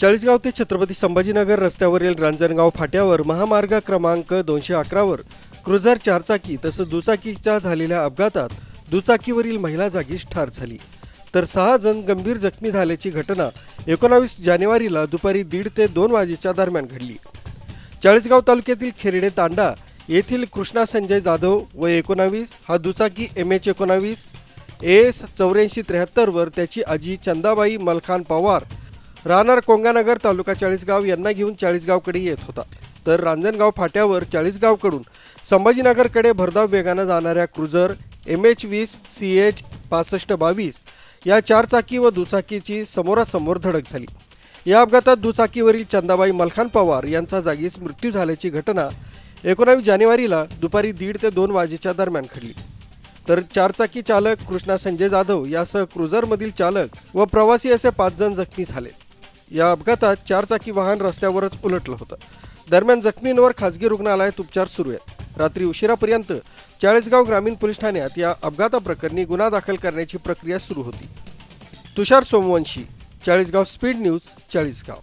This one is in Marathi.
चाळीसगाव ते छत्रपती संभाजीनगर रस्त्यावरील रांजणगाव फाट्यावर महामार्ग क्रमांक दोनशे अकरावर क्रुझर चारचाकी तसंच दुचाकीच्या झालेल्या अपघातात दुचाकीवरील महिला जागीच ठार झाली. तर सहा जण गंभीर जखमी झाल्याची घटना एकोणावीस जानेवारीला दुपारी दीड ते दोन वाजेच्या दरम्यान घडली. चाळीसगाव तालुक्यातील खेरडे तांडा येथील कृष्णा संजय जाधव व एकोणावीस हा दुचाकी एम एच एकोणावीस ए एस चौऱ्याऐंशी त्र्याहत्तरवर त्याची आजी चंदाबाई मलखान पवार राहणार कोंगानगर तालुका चाळीसगाव यांना घेऊन चाळीसगावकडे येत होता. तर रांजणगाव फाट्यावर चाळीसगावकडून संभाजीनगरकडे भरधाव वेगानं जाणाऱ्या क्रुझर एम एच वीस सी एच पासष्ट बावीस या चारचाकी व दुचाकीची समोरासमोर धडक झाली. या अपघातात दुचाकीवरील चंदाबाई मलखान पवार यांचा जागीच मृत्यू झाल्याची घटना एकोणावीस जानेवारीला दुपारी दीड ते दोन वाजेच्या दरम्यान घडली. तर चारचाकी चालक कृष्णा संजय जाधव यासह क्रुझरमधील चालक व प्रवासी असे पाच जण जखमी झाले. या अपघातात चारचाकी वाहन रस्त्यावरच उलटलं होतं. दरम्यान जखमींवर खासगी रुग्णालयात उपचार सुरू आहेत. रात्री उशिरापर्यंत चाळीसगाव ग्रामीण पोलीस ठाण्यात या अपघाताप्रकरणी गुन्हा दाखल करण्याची प्रक्रिया सुरू होती. Tushar Somvanshi Chalisgaon speed news Chalisgaon.